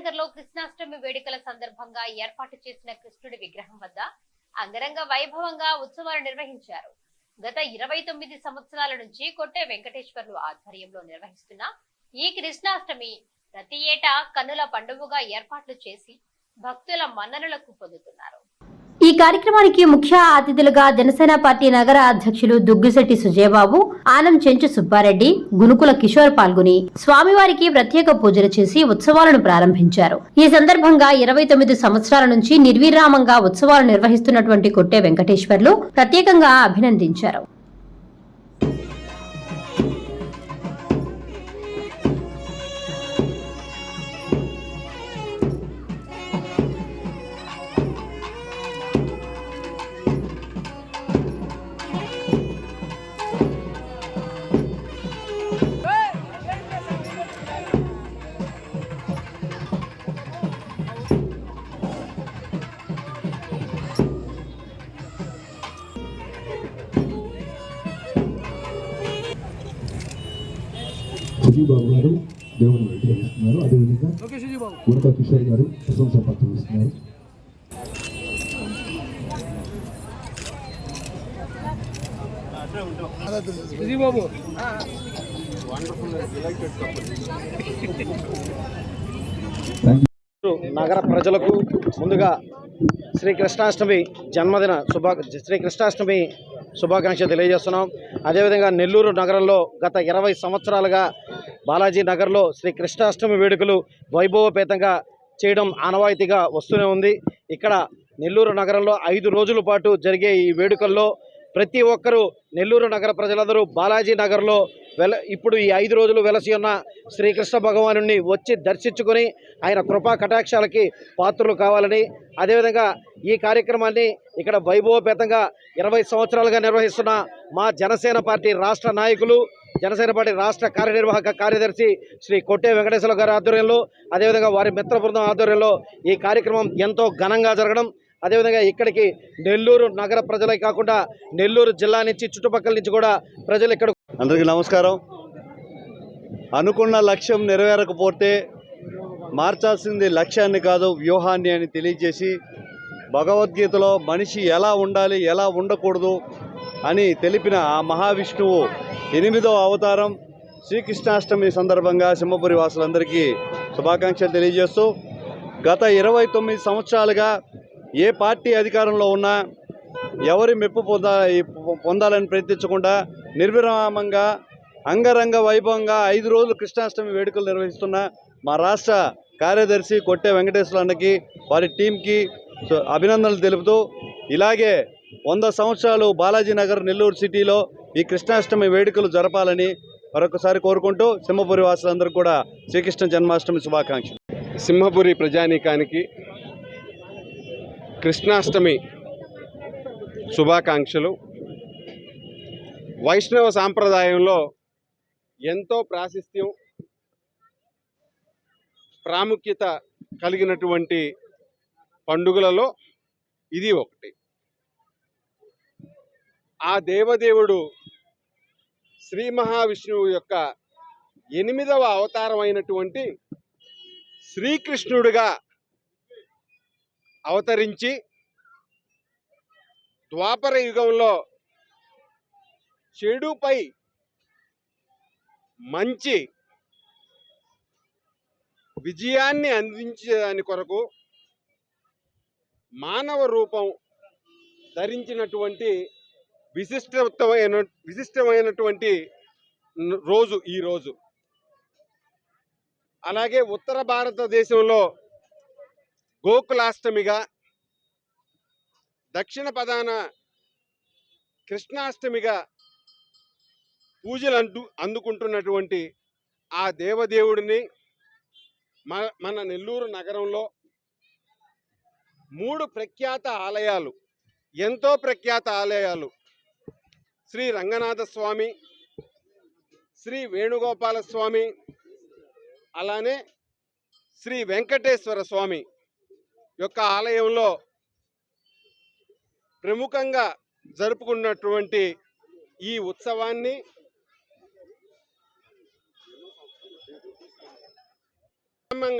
నెల్లూరు లో కృష్ణాష్టమి వేడుకల సందర్భంగా ఏర్పాటు చేసిన కృష్ణుడి విగ్రహం వద్ద అంగరంగ వైభవంగా ఉత్సవాలు నిర్వహించారు. గత ఇరవై తొమ్మిది సంవత్సరాల నుంచి కొట్టే వెంకటేశ్వర్లు ఆధ్వర్యంలో నిర్వహిస్తున్న ఈ కృష్ణాష్టమి ప్రతి ఏటా కన్నుల పండుగగా ఏర్పాట్లు చేసి భక్తుల మన్ననలకు పొందుతున్నారు. ఈ కార్యక్రమానికి ముఖ్య అతిథులుగా జనసేన పార్టీ నగర అధ్యక్షులు దుగ్గిశెట్టి సుజయబాబు ఆనం చెంచు సుబ్బారెడ్డి గునుకుల కిషోర్ పాల్గొని స్వామివారికి ప్రత్యేక పూజలు చేసి ఉత్సవాలను ప్రారంభించారు. ఈ సందర్భంగా ఇరవై తొమ్మిది సంవత్సరాల నుంచి నిర్విరామంగా ఉత్సవాలు నిర్వహిస్తున్నటువంటి కొట్టే వెంకటేశ్వర్లు ప్రత్యేకంగా అభినందించారు. సుజీబాబు గారు దేవుని వెంకటేస్తున్నారు అదేవిధంగా గుణక కిషోర్ గారు ప్రశంస పత్రం ఇస్తున్నారు నగర ప్రజలకు ముందుగా శ్రీకృష్ణాష్టమి జన్మదిన శుభా శ్రీకృష్ణాష్టమి శుభాకాంక్షలు తెలియజేస్తున్నాం. అదేవిధంగా నెల్లూరు నగరంలో గత ఇరవై సంవత్సరాలుగా బాలాజీ నగర్లో శ్రీ కృష్ణాష్టమి వేడుకలు వైభవపేతంగా చేయడం ఆనవాయితీగా వస్తూనే ఉంది. ఇక్కడ నెల్లూరు నగరంలో ఐదు రోజుల పాటు జరిగే ఈ వేడుకల్లో ప్రతి ఒక్కరూ నెల్లూరు నగర ప్రజలందరూ బాలాజీ నగర్లో వెల ఇప్పుడు ఈ ఐదు రోజులు వెలసి ఉన్న శ్రీకృష్ణ భగవాను వచ్చి దర్శించుకొని ఆయన కృపా కటాక్షాలకి పాత్రలు కావాలని అదేవిధంగా ఈ కార్యక్రమాన్ని ఇక్కడ వైభవపేతంగా ఇరవై సంవత్సరాలుగా నిర్వహిస్తున్న మా జనసేన పార్టీ రాష్ట్ర నాయకులు జనసేన పార్టీ రాష్ట్ర కార్యనిర్వాహక కార్యదర్శి శ్రీ కొట్టే వెంకటేశ్వర గారి ఆధ్వర్యంలో అదేవిధంగా వారి మిత్ర బృందం ఆధ్వర్యంలో ఈ కార్యక్రమం ఎంతో ఘనంగా జరగడం. అదేవిధంగా ఇక్కడికి నెల్లూరు నగర ప్రజలే కాకుండా నెల్లూరు జిల్లా నుంచి చుట్టుపక్కల నుంచి కూడా ప్రజలు ఇక్కడ అందరికీ నమస్కారం. అనుకున్న లక్ష్యం నెరవేరకపోతే మార్చాల్సింది లక్ష్యాన్ని కాదు వ్యూహాన్ని అని తెలియజేసి భగవద్గీతలో మనిషి ఎలా ఉండాలి ఎలా ఉండకూడదు అని తెలిపిన ఆ మహావిష్ణువు ఎనిమిదవ అవతారం శ్రీకృష్ణాష్టమి సందర్భంగా సింహపురి వాసులందరికీ శుభాకాంక్షలు తెలియజేస్తూ గత ఇరవై తొమ్మిది సంవత్సరాలుగా ఏ పార్టీ అధికారంలో ఉన్నా ఎవరి మెప్పు పొందా పొందాలని ప్రయత్నించకుండా నిర్విరామంగా అంగరంగ వైభవంగా ఐదు రోజులు కృష్ణాష్టమి వేడుకలు నిర్వహిస్తున్న మా రాష్ట్ర కార్యదర్శి కొట్టే వెంకటేశ్వర అన్నకి వారి టీంకి అభినందనలు తెలుపుతూ ఇలాగే వంద సంవత్సరాలు బాలాజీ నగర్ నెల్లూరు సిటీలో ఈ కృష్ణాష్టమి వేడుకలు జరపాలని మరొకసారి కోరుకుంటూ సింహపురి వాసులందరూ కూడా శ్రీకృష్ణ జన్మాష్టమి శుభాకాంక్షలు. సింహపురి ప్రజానీకానికి కృష్ణాష్టమి శుభాకాంక్షలు. వైష్ణవ సాంప్రదాయంలో ఎంతో ప్రాశస్త్యం ప్రాముఖ్యత కలిగినటువంటి పండుగలలో ఇది ఒకటి. ఆ దేవదేవుడు శ్రీ మహావిష్ణువు యొక్క ఎనిమిదవ అవతారం అయినటువంటి శ్రీకృష్ణుడిగా అవతరించి ద్వాపర యుగంలో చెడుపై మంచి విజయాన్ని అందించేదాని కొరకు మానవ రూపం ధరించినటువంటి విశిష్టమైన విశిష్టమైనటువంటి రోజు ఈ రోజు. అలాగే ఉత్తర భారతదేశంలో గోకులాష్టమిగా దక్షిణ పదాన కృష్ణాష్టమిగా పూజలు అంటూ అందుకుంటున్నటువంటి ఆ దేవదేవుడిని మన మన నెల్లూరు నగరంలో మూడు ప్రఖ్యాత ఆలయాలు ఎంతో ప్రఖ్యాత ఆలయాలు శ్రీ రంగనాథ స్వామి శ్రీ వేణుగోపాల స్వామి అలానే శ్రీ వెంకటేశ్వర స్వామి యొక్క ఆలయంలో ప్రముఖంగా జరుపుకున్నటువంటి ఈ ఉత్సవాన్ని